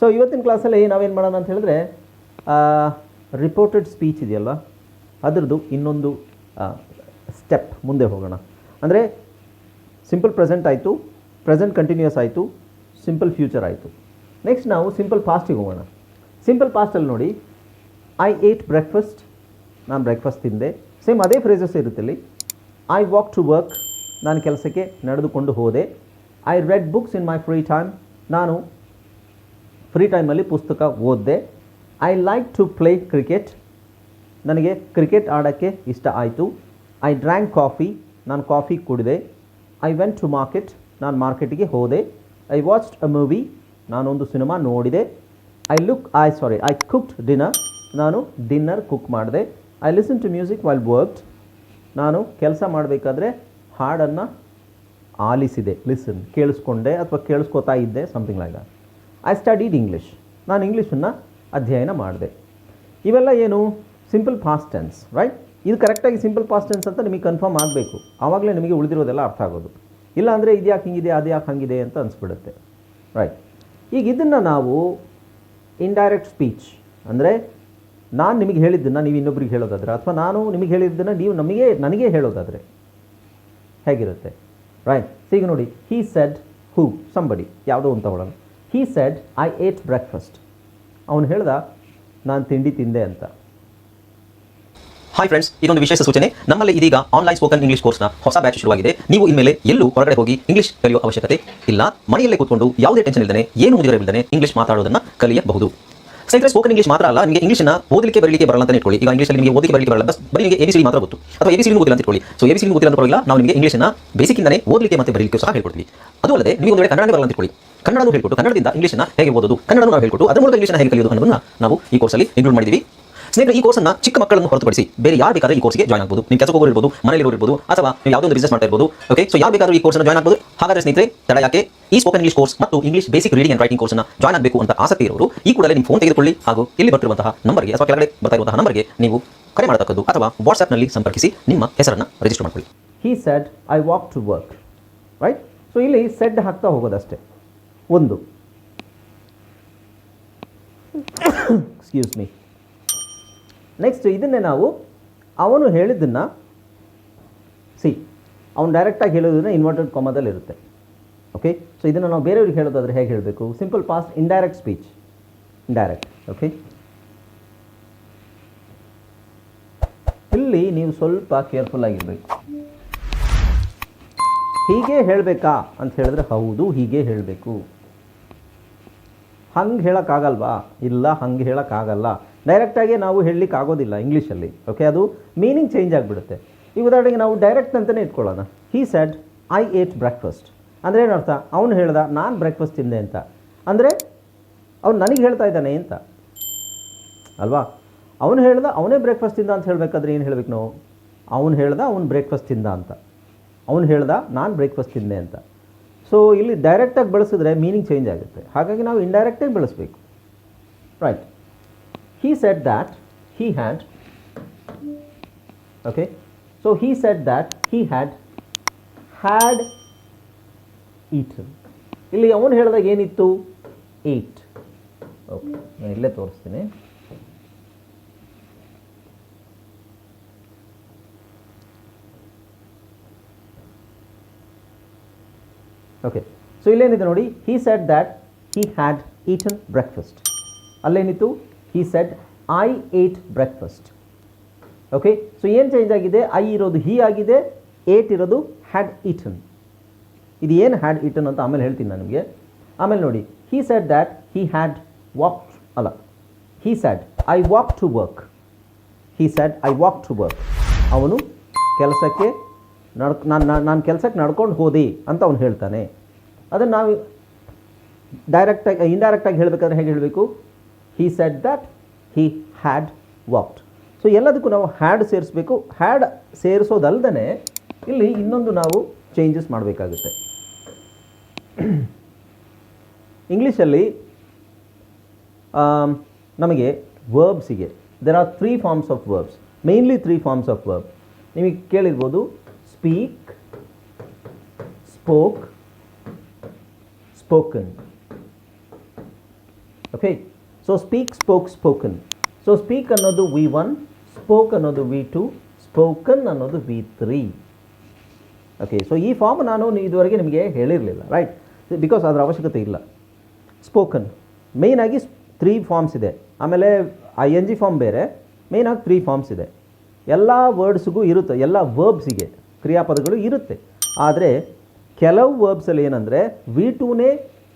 So ಇವತ್ತಿನ ಕ್ಲಾಸಲ್ಲಿ ನಾವೇನು ಮಾಡೋಣ ಅಂತ ಹೇಳಿದ್ರೆ ರಿಪೋರ್ಟೆಡ್ ಸ್ಪೀಚ್ ಇದೆಯಲ್ಲ ಅದರದ್ದು ಇನ್ನೊಂದು ಸ್ಟೆಪ್ ಮುಂದೆ ಹೋಗೋಣ. ಅಂದರೆ ಸಿಂಪಲ್ ಪ್ರೆಸೆಂಟ್ ಆಯಿತು ಪ್ರೆಸೆಂಟ್ ಕಂಟಿನ್ಯೂಸ್ ಆಯಿತು ಸಿಂಪಲ್ ಫ್ಯೂಚರ್ ಆಯಿತು. ನೆಕ್ಸ್ಟ್ ನಾವು ಸಿಂಪಲ್ ಪಾಸ್ಟಿಗೆ ಹೋಗೋಣ. ಸಿಂಪಲ್ ಪಾಸ್ಟಲ್ಲಿ ನೋಡಿ ಐ ಏಟ್ ಬ್ರೇಕ್ಫಾಸ್ಟ್ ನಾನು ಬ್ರೇಕ್ಫಾಸ್ಟ್ ತಿಂದೆ. ಸೇಮ್ ಅದೇ ಫ್ರೇಸಸ್ ಇರುತ್ತೆ ಇಲ್ಲಿ. ಐ ವಾಕ್ ಟು ವರ್ಕ್ ನಾನು ಕೆಲಸಕ್ಕೆ ನಡೆದುಕೊಂಡು ಹೋದೆ. I read books in my free time ನಾನು ಫ್ರೀ ಟೈಮಲ್ಲಿ ಪುಸ್ತಕ ಓದಿದೆ. I like to play cricket ನನಗೆ ಕ್ರಿಕೆಟ್ ಆಡೋಕ್ಕೆ ಇಷ್ಟ ಆಯಿತು. ಐ ಡ್ರ್ಯಾಂಕ್ ಕಾಫಿ ನಾನು ಕಾಫಿ ಕುಡಿದೆ. ಐ ವೆಂಟ್ ಟು ಮಾರ್ಕೆಟ್ ನಾನು ಮಾರ್ಕೆಟಿಗೆ ಹೋದೆ. ಐ ವಾಚ್ಡ್ ಅ ಮೂವಿ ನಾನೊಂದು ಸಿನಿಮಾ ನೋಡಿದೆ. I look I sorry I cooked dinner ನಾನು ಡಿನ್ನರ್ ಕುಕ್ ಮಾಡಿದೆ. I listen to music while worked ನಾನು ಕೆಲಸ ಮಾಡಬೇಕಾದ್ರೆ ಹಾಡನ್ನು ಆಲಿಸಿದೆ. ಲಿಸನ್ ಕೇಳಿಸ್ಕೊಂಡೆ ಅಥವಾ ಕೇಳಿಸ್ಕೊತಾ ಇದ್ದೆ something like that I studied English ನಾನು ಇಂಗ್ಲೀಷನ್ನು ಅಧ್ಯಯನ ಮಾಡಿದೆ. ಇವೆಲ್ಲ ಏನು? ಸಿಂಪಲ್ ಪಾಸ್ಟ್ ಟೆನ್ಸ್ ರೈಟ್ ಇದು ಕರೆಕ್ಟಾಗಿ ಸಿಂಪಲ್ ಪಾಸ್ಟ್ ಟೆನ್ಸ್ ಅಂತ ನಿಮಗೆ ಕನ್ಫರ್ಮ್ ಆಗಬೇಕು. ಆವಾಗಲೇ ನಿಮಗೆ ಉಳಿದಿರೋದೆಲ್ಲ ಅರ್ಥ ಆಗೋದು. ಇಲ್ಲಾಂದರೆ ಇದು ಯಾಕೆ ಹಿಂಗಿದೆ, ಅದು ಯಾಕೆ ಹಂಗಿದೆ ಅಂತ ಅನಿಸ್ಬಿಡುತ್ತೆ. ರೈಟ್ ಈಗ ಇದನ್ನು ನಾವು ಇಂಡೈರೆಕ್ಟ್ ಸ್ಪೀಚ್ ಅಂದರೆ ನಾನು ನಿಮಗೆ ಹೇಳಿದ್ದನ್ನು ನೀವು ಇನ್ನೊಬ್ರಿಗೆ ಹೇಳೋದಾದ್ರೆ, ಅಥವಾ ನಾನು ನಿಮಗೆ ಹೇಳಿದ್ದನ್ನು ನೀವು ನಮಗೆ, ನನಗೆ ಹೇಳೋದಾದರೆ ಹೇಗಿರುತ್ತೆ? ರೈಟ್ ಈಗ ನೋಡಿ ಹೀ ಸೆಡ್ ಹೂ ಸಂಬಡಿ ಯಾವುದೋ ಒಂದು ತಗೊಳ್ಳೋಣ. He said I ate breakfast ಅವನು ಹೇಳ್ದ, ನಾನು ತಿಂಡಿ ತಿಂದೆ ಅಂತ. ಹಾಯ್ ಫ್ರೆಂಡ್ಸ್ ಇದೊಂದು ವಿಶೇಷ ಸೂಚನೆ. ನಮ್ಮಲ್ಲಿ ಇದೀಗ ಆನ್ಲೈನ್ ಸ್ಪೋಕನ್ ಇಂಗ್ಲಿಷ್ ಕೋರ್ಸ್ನ ಹೊಸ ಬ್ಯಾಚ್ ಶುರುವಾಗಿದೆ. ನೀವು ಇನ್ಮೇಲೆ ಎಲ್ಲೂ ಹೊರಗಡೆ ಹೋಗಿ ಇಂಗ್ಲಿಷ್ ಕಲಿಯುವ ಅವಶ್ಯಕತೆ ಇಲ್ಲ. ಮನೆಯಲ್ಲೇ ಕೂತ್ಕೊಂಡು ಯಾವುದೇ ಟೆನ್ಷನ್ ಇಲ್ಲದೆ ಏನು ಮುಗಿದಿರಬಿಲ್ಲದೆ ಇಂಗ್ಲಿಷ್ ಮಾತಾಡೋದನ್ನು ಕಲಿಯಬಹುದು. ಸ್ನೇಹಿತರೆ ಸ್ಪೋಕನ್ ಇಂಗ್ಲಿಷ್ ಮಾತ್ರ ಅಲ್ಲ, ನಿಮಗೆ ಇಂಗ್ಲಿಷ್ನ ಓದಲಿಕ್ಕೆ ಬರಲಿಕ್ಕೆ ಬರಲ್ಲ ಅಂತ ಇಟ್ಕೊಳ್ಳಿ. ಈಗ ಇಂಗ್ಲಿಷಲ್ಲಿ ನಿಮಗೆ ಓದಲಿಕ್ಕೆ ಬರಲಿಕ್ಕೆ ಬರಲ್ಲ. ಬರೀ ನಿಮಗೆ ಎಬಿಸಿಡಿ ಮಾತ್ರ ಗೊತ್ತು. ಅಥವಾ ಎಬಿಸಿಡಿ ಓದಿಲ್ಲ ಅಂತ ಇಟ್ಕೊಳ್ಳಿ. ಸೊ ಎಬಿಸಿ ಓದಿಲ್ಲ ಅಂತ ಪರವಾಗಿಲ್ಲ ನಾವು ನಿಮಗೆ ಇಂಗ್ಲಿಷ್ನ ಬೇಸಿಕ್ಕಿಂದನೇ ಓದಲಿಕ್ಕೆ ಮತ್ತೆ ಬರಲಿಕ್ಕೆ ಸಹ ಹೇಳ್ಕೊಡ್ತೀವಿ. ಅದು ಅಲ್ಲದೆ, ನೀವು ಒಂದು ಕನ್ನಡ ಬರಲ್ಲ ಅಂತ ಇಟ್ಕೊಳ್ಳಿ. ಕನ್ನಡನೂ ಹೇಳ್ಕೊಟ್ಟು ಕನ್ನಡದಿಂದ ಇಂಗ್ಲಿಷ್ನ ಹೇಗೆ ಓದೋದು, ಕನ್ನಡನೂ ನಾವು ಹೇಳ್ಕೊಟ್ಟು ಅದರ ಮೂಲಕ ಇಂಗ್ಲಿಷ್ನ ಹೇಗೆ ಕಲಿಯೋದು ಅನ್ನೋದನ್ನ ನಾವು ಈ ಕೋರ್ಸಲ್ಲಿ ಇನ್ಕ್ಲೂಡ್ ಮಾಡಿದ್ದೀವಿ ಸ್ನೇಹಿತರೆ, ಈ ಕೋರ್ಸನ್ನ ಚಿಕ್ಕ ಮಕ್ಕಳನ್ನು ಹೊರತುಪಡಿಸಿ ಬೇರೆ ಯಾರು ಬೇಕಾದ್ರೆ ಈ ಕೋರ್ಸ್ಗೆ ಜಾಯ್ನ್ ಆಗ್ಬೋದು. ನಿಮ್ಮ ಕೆಲಸ ಹೋಗೋರು ಇರ್ಬೋದು ಮನೇಲಿ ಇರ್ಬೋದು, ಅಥವಾ ನೀವು ಯಾವುದೋ ಒಂದು ಬಿಸ್ನೆಸ್ ಮಾಡ್ತಾ ಇರ್ಬೋದು ಓಕೆ ಸೊ ಯಾರು ಬೇಕಾದ್ರೂ ಈ ಕೋರ್ಸ್ನ ಜಾಯ್ನ್ ಆಗ್ಬೋದು. ಹಾಗಾದ್ರೆ ಸ್ನೇಹಿತರೆ, ತಡ ಯಾಕೆ? ಈ ಸ್ಪೋಕನ್ ಇಂಗ್ಲಿಷ್ ಕೋರ್ಸ್ ಮತ್ತು English basic reading and writing ಕೋರ್ಸ್ನ ಜಾಯ್ನ್ ಆಗಬೇಕು ಅಂತ ಆಸಕ್ತಿ ಇರೋರು, ಈ ಕೂಡಲೇ ನಿಮ್ಮ ಫೋನ್ ತೆಗೆದುಕೊಳ್ಳಿ ಹಾಗೂ ಇಲ್ಲಿ ಬರ್ತಿರುವಂತಹ ನಂಬರ್ಗೆ ಅಥವಾ ಕೆಳಗಡೆ ಬರ್ತಾ ಇರುವಂತಹ ನಂಬರ್ಗೆ ನೀವು ಕರೆ ಮಾಡತಕ್ಕದ್ದು ಅಥವಾ ವಾಟ್ಸ್ಆಪ್ನಲ್ಲಿ ಸಂಪರ್ಕಿಸಿ ನಿಮ್ಮ ಹೆಸರನ್ನು ರಿಜಿಸ್ಟರ್ ಮಾಡಿಕೊಳ್ಳಿ. He said I walk to work right so ಇಲ್ಲಿ ಸೆಡ್ ಹಾಕ್ತಾ ಹೋಗೋದಷ್ಟೇ. ಒಂದು. ಎಕ್ಸ್ಕ್ಯೂಸ್ ಮೀ ನೆಕ್ಸ್ಟ್ ಇದನ್ನೇ ನಾವು ಅವನು ಹೇಳಿದ್ದನ್ನು ಸಿ ಅವನು ಡೈರೆಕ್ಟಾಗಿ ಹೇಳೋದನ್ನ ಇನ್ವರ್ಟೆಡ್ ಕಾಮದಲ್ಲಿ ಇರುತ್ತೆ. ಓಕೆ ಸೊ ಇದನ್ನು ನಾವು ಬೇರೆಯವ್ರಿಗೆ ಹೇಳೋದಾದ್ರೆ ಹೇಗೆ ಹೇಳಬೇಕು? Simple past indirect speech indirect okay ಇಲ್ಲಿ ನೀವು ಸ್ವಲ್ಪ ಕೇರ್ಫುಲ್ ಆಗಿರಬೇಕು. ಹೀಗೆ ಹೇಳಬೇಕಾ? ಅಂತ ಹೇಳಿದ್ರೆ ಹೌದು, ಹೀಗೆ ಹೇಳಬೇಕು. ಹಂಗೆ ಹೇಳೋಕ್ಕಾಗಲ್ವಾ? ಇಲ್ಲ, ಹಂಗೆ ಹೇಳೋಕ್ಕಾಗಲ್ಲ. ಡೈರೆಕ್ಟಾಗಿ ನಾವು ಹೇಳಲಿಕ್ಕೆ ಆಗೋದಿಲ್ಲ ಇಂಗ್ಲೀಷಲ್ಲಿ ಓಕೆ ಅದು ಮೀನಿಂಗ್ ಚೇಂಜ್ ಆಗಿಬಿಡುತ್ತೆ. ಈ ಉದಾಹರಣೆಗೆ ನಾವು ಡೈರೆಕ್ಟ್ ಅಂತಲೇ ಇಟ್ಕೊಳ್ಳೋಣ. He said I ate breakfast ಅಂದರೆ ಏನರ್ಥ? ಅವನು ಹೇಳ್ದ, ನಾನು ಬ್ರೇಕ್ಫಾಸ್ಟ್ ತಿಂದೆ ಅಂತ. ಅಂದರೆ ಅವ್ನು ನನಗೆ ಹೇಳ್ತಾ ಇದ್ದಾನೆ ಅಂತ. ಅಲ್ವಾ? ಅವನು ಹೇಳ್ದ, ಅವನೇ ಬ್ರೇಕ್ಫಾಸ್ಟ್ ತಿಂದ ಅಂತ ಹೇಳಬೇಕಾದ್ರೆ ಏನು ಹೇಳಬೇಕು ನಾವು? ಅವನು ಹೇಳ್ದ, ಅವನು ಬ್ರೇಕ್ಫಾಸ್ಟ್ ತಿಂದ ಅಂತ. ಅವನು ಹೇಳ್ದ, ನಾನು ಬ್ರೇಕ್ಫಾಸ್ಟ್ ತಿಂದೆ ಅಂತ. ಸೊ ಇಲ್ಲಿ ಡೈರೆಕ್ಟಾಗಿ ಬಳಸಿದ್ರೆ ಮೀನಿಂಗ್ ಚೇಂಜ್ ಆಗುತ್ತೆ. ಹಾಗಾಗಿ ನಾವು ಇಂಡೈರೆಕ್ಟಾಗಿ ಬಳಸಬೇಕು. Right he said that he had okay so he said that he had had eat ಇಲ್ಲಿ ಅವನು ಹೇಳಿದಾಗ ಏನಿತ್ತು? ಏಟ್ ಓಕೆ ನಾನು ಇಲ್ಲೇ ತೋರಿಸ್ತೀನಿ. ಓಕೆ ಸೊ ಇಲ್ಲೇನಿದೆ ನೋಡಿ he said that he had eaten breakfast ಅಲ್ಲೇನಿತ್ತು? He said I ate breakfast okay so ಏನು ಚೇಂಜ್ ಆಗಿದೆ? ಐ ಇರೋದು ಹೀ ಆಗಿದೆ ಏಟ್ ಇರೋದು ಹ್ಯಾಡ್ ಈಟನ್ ಇದು ಏನು ಹ್ಯಾಡ್ ಈಟನ್ ಅಂತ ಆಮೇಲೆ ಹೇಳ್ತೀನಿ ನಾನು ನಿಮಗೆ. ಆಮೇಲೆ ನೋಡಿ he said that he had walk ಅಲ್ಲ he said I walk to work he said I walk to work ಅವನು ಕೆಲಸಕ್ಕೆ ನಡ್ ನಾನು ನಾನು ಕೆಲಸಕ್ಕೆ ನಡ್ಕೊಂಡು ಹೋದೆ ಅಂತ ಅವನು ಹೇಳ್ತಾನೆ. ಅದನ್ನು ನಾವು ಡೈರೆಕ್ಟಾಗಿ ಇಂಡೈರೆಕ್ಟಾಗಿ ಹೇಳಬೇಕಾದ್ರೆ ಹೇಗೆ ಹೇಳಬೇಕು? He said that he had walked so ಎಲ್ಲದಕ್ಕೂ ನಾವು ಹ್ಯಾಡ್ ಸೇರಿಸ್ಬೇಕು. ಹ್ಯಾಡ್ ಸೇರಿಸೋದಲ್ದೇ ಇಲ್ಲಿ ಇನ್ನೊಂದು ನಾವು ಚೇಂಜಸ್ ಮಾಡಬೇಕಾಗುತ್ತೆ. ಇಂಗ್ಲೀಷಲ್ಲಿ ನಮಗೆ ವರ್ಬ್ಸಿಗೆ there are three forms of verbs mainly three forms of verb ನಿಮಗೆ ಕೇಳಿರ್ಬೋದು speak spoke, spoken. Okay, so speak, spoke, spoken. So speak ಅನ್ನೋದು ವಿ ಒನ್ ಸ್ಪೋಕ್ ಅನ್ನೋದು ವಿ ಟು ಸ್ಪೋಕನ್ ಅನ್ನೋದು ವಿ ತ್ರೀ ಓಕೆ ಸೊ ಈ form ನಾನು ಇದುವರೆಗೆ ನಿಮಗೆ ಹೇಳಿರಲಿಲ್ಲ right because ಅದರ ಅವಶ್ಯಕತೆ ಇಲ್ಲ. ಸ್ಪೋಕನ್ ಮೇಯ್ನಾಗಿ ತ್ರೀ ಫಾರ್ಮ್ಸ್ ಇದೆ. ಆಮೇಲೆ ಐ ಎನ್ ಜಿ ಫಾರ್ಮ್ ಬೇರೆ ಮೇಯ್ನಾಗಿ ತ್ರೀ ಫಾರ್ಮ್ಸ್ ಇದೆ. ಎಲ್ಲ ವರ್ಡ್ಸ್ಗೂ ಇರುತ್ತೆ, ಎಲ್ಲ ವರ್ಬ್ಸಿಗೆ ಕ್ರಿಯಾಪದಗಳು ಇರುತ್ತೆ. ಆದರೆ ಕೆಲವು ವರ್ಬ್ಸಲ್ಲಿ ಏನಂದರೆ ವಿ ಟೂನೇ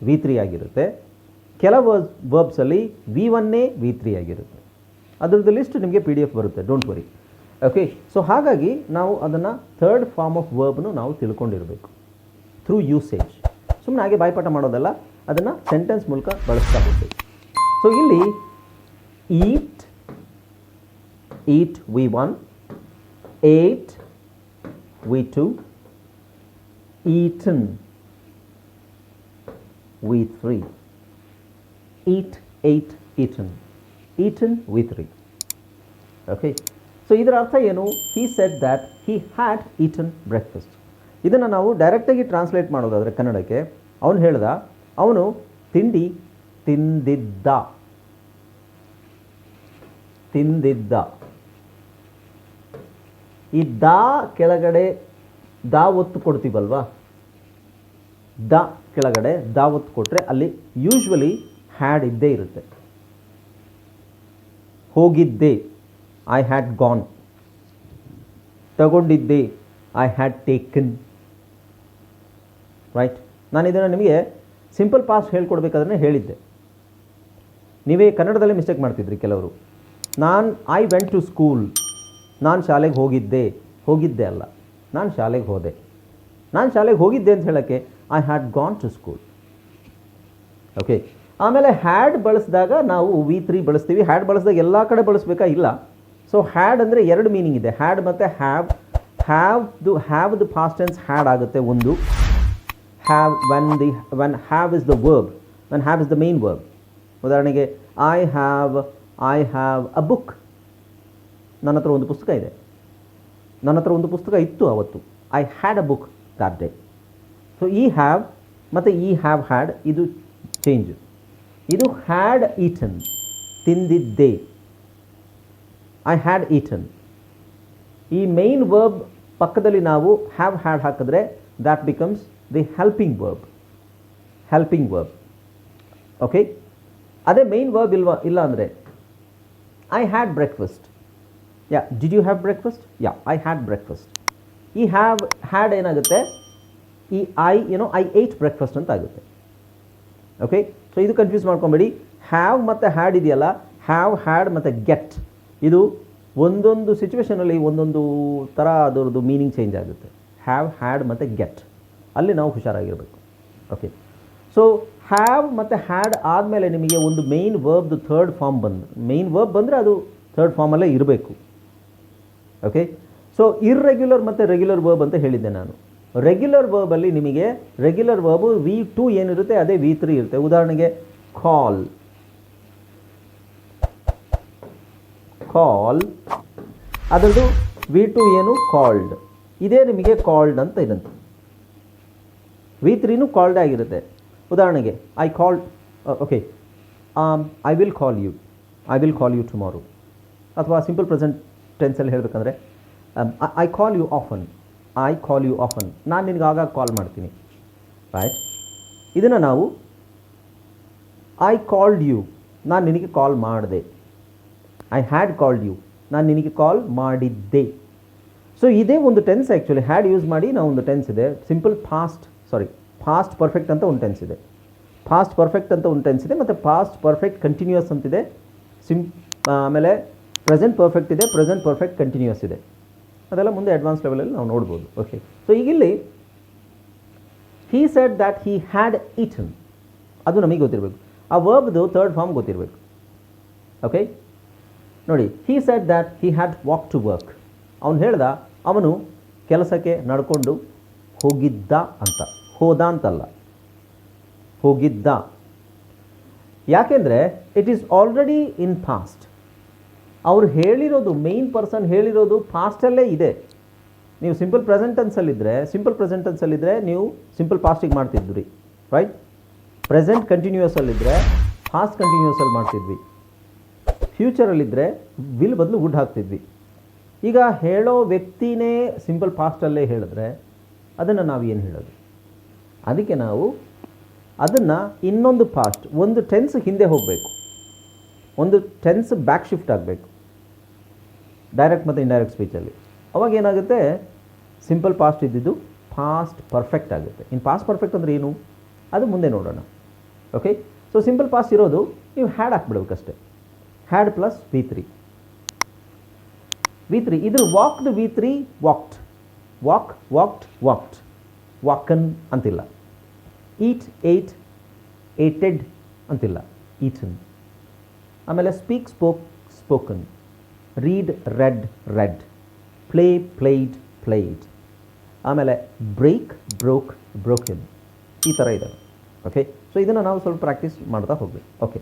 ವಿ ತ್ರೀ ಆಗಿರುತ್ತೆ. ಕೆಲವು ವರ್ಬ್ಸ್ ವರ್ಬ್ಸಲ್ಲಿ ವಿ ಒನ್ನೇ ವಿ ತ್ರೀ ಆಗಿರುತ್ತೆ. ಅದರದ್ದು ಲಿಸ್ಟ್ ನಿಮಗೆ ಪಿ ಡಿ ಎಫ್ ಬರುತ್ತೆ ಡೋಂಟ್ ವರಿ ಓಕೆ ಸೊ ಹಾಗಾಗಿ ನಾವು ಅದನ್ನು ಥರ್ಡ್ ಫಾರ್ಮ್ ಆಫ್ ವರ್ಬ್ನು ನಾವು ತಿಳ್ಕೊಂಡಿರಬೇಕು. ಥ್ರೂ ಯೂಸೇಜ್ ಸುಮ್ಮನೆ ಹಾಗೆ ಬಾಯ್ಪಾಠ ಮಾಡೋದಲ್ಲ, ಅದನ್ನು ಸೆಂಟೆನ್ಸ್ ಮೂಲಕ ಬಳಸ್ತಾ ಹೋಗ್ಬೇಕು. ಸೊ ಇಲ್ಲಿ eat eat V one ate V two eaten V three eat ate eaten eaten V three okay so ಇದರ ಅರ್ಥ ಏನು? He said that he had eaten breakfast ಇದನ್ನು ನಾವು ಡೈರೆಕ್ಟಾಗಿ ಟ್ರಾನ್ಸ್ಲೇಟ್ ಮಾಡೋದಾದರೆ ಕನ್ನಡಕ್ಕೆ. ಅವನು ಹೇಳ್ದ, ಅವನು ತಿಂಡಿ ತಿಂದಿದ್ದ. ತಿಂದಿದ್ದ. ಈ ದಾ ಕೆಳಗಡೆ ದಾ ಒತ್ತು ಕೊಡ್ತೀವಲ್ವಾ? ದ ಕೆಳಗಡೆ ದಾ ಒತ್ತು ಕೊಟ್ಟರೆ ಅಲ್ಲಿ ಯೂಶ್ವಲಿ ಹ್ಯಾಡ್ ಇದ್ದೇ ಇರುತ್ತೆ. ಹೋಗಿದ್ದೆ ಐ ಹ್ಯಾಡ್ ಗಾನ್ ತಗೊಂಡಿದ್ದೆ ಐ ಹ್ಯಾಡ್ ಟೇಕನ್ ರೈಟ್ ನಾನು ಇದನ್ನು ನಿಮಗೆ ಸಿಂಪಲ್ ಪಾಸ್ಟ್ ಹೇಳ್ಕೊಡ್ಬೇಕಾದ್ರೆ ಹೇಳಿದ್ದೆ. ನೀವೇ ಕನ್ನಡದಲ್ಲೇ ಮಿಸ್ಟೇಕ್ ಮಾಡ್ತಿದ್ರಿ ಕೆಲವರು. ನಾನು ಐ ವೆಂಟ್ ಟು ಸ್ಕೂಲ್ ನಾನು ಶಾಲೆಗೆ ಹೋಗಿದ್ದೆ ಹೋಗಿದ್ದೆ ಅಲ್ಲ. ನಾನು ಶಾಲೆಗೆ ಹೋದೆ. ನಾನು ಶಾಲೆಗೆ ಹೋಗಿದ್ದೆ ಅಂತ ಹೇಳೋಕ್ಕೆ I had gone to school okay ಆಮೇಲೆ ಹ್ಯಾಡ್ ಬಳಸಿದಾಗ ನಾವು ವಿ ತ್ರೀ ಬಳಸ್ತೀವಿ. ಹ್ಯಾಡ್ ಬಳಸಿದಾಗ ಎಲ್ಲ ಕಡೆ ಬಳಸಬೇಕಾ? ಇಲ್ಲ. ಸೊ ಹ್ಯಾಡ್ ಅಂದರೆ ಎರಡು ಮೀನಿಂಗ್ ಇದೆ. ಹ್ಯಾಡ್ ಮತ್ತು ಹ್ಯಾವ್ ಹ್ಯಾವ್ ಹ್ಯಾವ್ದು ಹ್ಯಾವ್ ಪಾಸ್ಟ್ ಟೆನ್ಸ್ ಹ್ಯಾಡ್ ಆಗುತ್ತೆ ಒಂದು. Have when the when have is the verb when have is the main verb ಉದಾಹರಣೆಗೆ I have I have a book ನನ್ನ ಹತ್ರ ಒಂದು ಪುಸ್ತಕ ಇದೆ. ನನ್ನ ಹತ್ರ ಒಂದು ಪುಸ್ತಕ ಇತ್ತು ಅವತ್ತು. I had a book that day so ಈ ಹ್ಯಾವ್ ಮತ್ತು ಈ ಹ್ಯಾವ್ ಹ್ಯಾಡ್ ಇದು ಚೇಂಜ್ ಇದು ಹ್ಯಾಡ್ ಈಟನ್ ತಿಂದಿದ್ದೆ. ಐ ಹ್ಯಾಡ್ ಈಟನ್ ಈ ಮೈನ್ ವರ್ಬ್ ಪಕ್ಕದಲ್ಲಿ ನಾವು ಹ್ಯಾವ್ ಹ್ಯಾಡ್ ಹಾಕಿದ್ರೆ that becomes the helping verb helping verb okay ಅದೇ ಮೈನ್ ವರ್ಬ್ ಇಲ್ವಾ, ಇಲ್ಲ ಅಂದರೆ I had breakfast yeah did you have breakfast yeah I had breakfast ಈ ಹ್ಯಾವ್ ಹ್ಯಾಡ್ ಏನಾಗುತ್ತೆ? ಈ ಐ ಏನೋ ಐ ಏಟ್ ಬ್ರೇಕ್ಫಾಸ್ಟ್ ಅಂತ ಆಗುತ್ತೆ. ಓಕೆ ಸೊ ಇದು ಕನ್ಫ್ಯೂಸ್ ಮಾಡ್ಕೊಬೇಡಿ. ಹ್ಯಾವ್ ಮತ್ತು ಹ್ಯಾಡ್ ಇದೆಯಲ್ಲ? ಹ್ಯಾವ್ ಹ್ಯಾಡ್ ಮತ್ತು ಗೆಟ್ ಇದು ಒಂದೊಂದು ಸಿಚುವೇಷನಲ್ಲಿ ಒಂದೊಂದು ಥರ ಅದರದ್ದು ಮೀನಿಂಗ್ ಚೇಂಜ್ ಆಗುತ್ತೆ. ಹ್ಯಾವ್ ಹ್ಯಾಡ್ ಮತ್ತು ಗೆಟ್ ಅಲ್ಲಿ ನಾವು ಹುಷಾರಾಗಿರಬೇಕು. ಓಕೆ ಸೊ ಹ್ಯಾವ್ ಮತ್ತು ಹ್ಯಾಡ್ ಆದಮೇಲೆ ನಿಮಗೆ ಒಂದು ಮೇಯ್ನ್ ವರ್ಬ್ದು ಥರ್ಡ್ ಫಾರ್ಮ್ ಬಂದು ಮೇಯ್ನ್ ವರ್ಬ್ ಬಂದರೆ ಅದು ಥರ್ಡ್ ಫಾರ್ಮಲ್ಲೇ ಇರಬೇಕು. ಓಕೆ ಸೊ ಇರ್ರೆಗ್ಯುಲರ್ ಮತ್ತು ರೆಗ್ಯುಲರ್ ವರ್ಬ್ ಅಂತ ಹೇಳಿದ್ದೆ ನಾನು. ರೆಗ್ಯುಲರ್ ವರ್ಬಲ್ಲಿ ನಿಮಗೆ ರೆಗ್ಯುಲರ್ ವರ್ಬು ವಿ ಟು ಏನಿರುತ್ತೆ, ಅದೇ ವಿ ತ್ರೀ ಇರುತ್ತೆ. ಉದಾಹರಣೆಗೆ ಕಾಲ್ ಕಾಲ್ ಅದರದ್ದು ವಿ ಟು ಏನು? ಕಾಲ್ಡ್ ಇದೇ ನಿಮಗೆ ಕಾಲ್ಡ್ ಅಂತ ಇದಂತೆ. ವಿ ತ್ರೀನು ಕಾಲ್ಡ್ ಆಗಿರುತ್ತೆ. ಉದಾಹರಣೆಗೆ I called okay I will call you I will call you tomorrow ಅಥವಾ ಸಿಂಪಲ್ ಪ್ರೆಸೆಂಟ್ ಟೆನ್ಸಲ್ಲಿ ಹೇಳಬೇಕಂದ್ರೆ I call you often I call you often ನಾನು ನಿನಗೆ ಆಗಾಗ ಕಾಲ್ ಮಾಡ್ತೀನಿ. ರೈಟ್ ಇದನ್ನು ನಾವು ಐ ಕಾಲ್ಡ್ ಯು ನಾನು ನಿನಗೆ ಕಾಲ್ ಮಾಡಿದೆ. ಐ ಹ್ಯಾಡ್ ಕಾಲ್ಡ್ ಯು ನಾನು ನಿನಗೆ ಕಾಲ್ ಮಾಡಿದ್ದೆ. ಸೊ ಇದೇ ಒಂದು ಟೆನ್ಸ್ ಆ್ಯಕ್ಚುಲಿ ಹ್ಯಾಡ್ ಯೂಸ್ ಮಾಡಿ ನಾವು ಒಂದು ಟೆನ್ಸ್ ಇದೆ. Simple past sorry past perfect ಅಂತ ಒಂದು ಟೆನ್ಸ್ ಇದೆ. ಫಾಸ್ಟ್ ಪರ್ಫೆಕ್ಟ್ ಅಂತ ಒಂದು ಟೆನ್ಸ್ ಇದೆ. ಮತ್ತು ಫಾಸ್ಟ್ ಪರ್ಫೆಕ್ಟ್ ಕಂಟಿನ್ಯೂಸ್ ಅಂತಿದೆ. ಸಿಂ ಆಮೇಲೆ ಪ್ರೆಸೆಂಟ್ ಪರ್ಫೆಕ್ಟ್ ಇದೆ ಪ್ರೆಸೆಂಟ್ ಪರ್ಫೆಕ್ಟ್ ಕಂಟಿನ್ಯೂಸ್ ಇದೆ. ಅದೆಲ್ಲ ಮುಂದೆ ಅಡ್ವಾನ್ಸ್ ಲೆವೆಲಲ್ಲಿ ನಾವು ನೋಡ್ಬೋದು. ಓಕೆ ಸೊ ಈಗ ಇಲ್ಲಿ he said that he had eaten ಅದು ನಮಗೆ ಗೊತ್ತಿರಬೇಕು. ಆ ವರ್ಬ್ದು ಥರ್ಡ್ ಫಾರ್ಮ್ ಗೊತ್ತಿರಬೇಕು. ಓಕೆ ನೋಡಿ he said that he had walk to work ಅವನು ಹೇಳ್ದ, ಅವನು ಕೆಲಸಕ್ಕೆ ನಡ್ಕೊಂಡು ಹೋಗಿದ್ದ ಅಂತ. ಹೋದ ಅಂತಲ್ಲ. ಹೋಗಿದ್ದ. ಯಾಕೆಂದರೆ it is already in past ಅವ್ರು ಹೇಳಿರೋದು ಮೇಯ್ನ್ ಪರ್ಸನ್ ಹೇಳಿರೋದು ಪಾಸ್ಟಲ್ಲೇ ಇದೆ. ನೀವು ಸಿಂಪಲ್ ಪ್ರೆಸೆಂಟೆನ್ಸಲ್ಲಿದ್ದರೆ ಸಿಂಪಲ್ ಪ್ರೆಸೆಂಟೆನ್ಸಲ್ಲಿದ್ದರೆ ನೀವು ಸಿಂಪಲ್ ಪಾಸ್ಟಿಗೆ ಮಾಡ್ತಿದ್ರಿ ರೈಟ್ ಪ್ರೆಸೆಂಟ್ ಕಂಟಿನ್ಯೂಸಲ್ಲಿದ್ದರೆ ಪಾಸ್ಟ್ ಕಂಟಿನ್ಯೂಸಲ್ಲಿ ಮಾಡ್ತಿದ್ವಿ. ಫ್ಯೂಚರಲ್ಲಿದ್ದರೆ ವಿಲ್ ಬದಲು ವುಡ್ ಹಾಕ್ತಿದ್ವಿ. ಈಗ ಹೇಳೋ ವ್ಯಕ್ತಿನೇ ಸಿಂಪಲ್ ಪಾಸ್ಟಲ್ಲೇ ಹೇಳಿದ್ರೆ, ಅದನ್ನು ನಾವು ಏನು ಹೇಳೋದು? ಅದಕ್ಕೆ ನಾವು ಅದನ್ನು ಇನ್ನೊಂದು ಪಾಸ್ಟ್ ಒಂದು ಟೆನ್ಸ್ ಹಿಂದೆ ಹೋಗಬೇಕು. ಒಂದು ಟೆನ್ಸ್ ಬ್ಯಾಕ್ ಶಿಫ್ಟ್ ಆಗಬೇಕು. ಡೈರೆಕ್ಟ್ ಮತ್ತು ಇಂಡೈರೆಕ್ಟ್ ಸ್ಪೀಚಲ್ಲಿ ಅವಾಗ ಏನಾಗುತ್ತೆ? ಸಿಂಪಲ್ ಪಾಸ್ಟ್ ಇದ್ದಿದ್ದು ಪಾಸ್ಟ್ ಪರ್ಫೆಕ್ಟ್ ಆಗುತ್ತೆ. ಇನ್ನು ಪಾಸ್ಟ್ ಪರ್ಫೆಕ್ಟ್ ಅಂದರೆ ಏನು? ಅದು ಮುಂದೆ ನೋಡೋಣ. ಓಕೆ ಸೊ ಸಿಂಪಲ್ ಪಾಸ್ಟ್ ಇರೋದು ನೀವು had ಹಾಕ್ಬಿಡ್ಬೇಕಷ್ಟೆ. Had plus V three V three ಇದ್ರ walked V three walked walk walked walked walken ಅಂತಿಲ್ಲ. ಈಟ್ ಏಟ್ ಏಟೆಡ್ ಅಂತಿಲ್ಲ. ಈಟನ್ ಆಮೇಲೆ speak spoke spoken read read read play played played ಆಮೇಲೆ break broke broken ಈ ಥರ ಇದ್ದಾವೆ okay so ಇದನ್ನು ನಾವು ಸ್ವಲ್ಪ ಪ್ರಾಕ್ಟೀಸ್ ಮಾಡ್ತಾ ಹೋಗ್ಬೇಕು. ಓಕೆ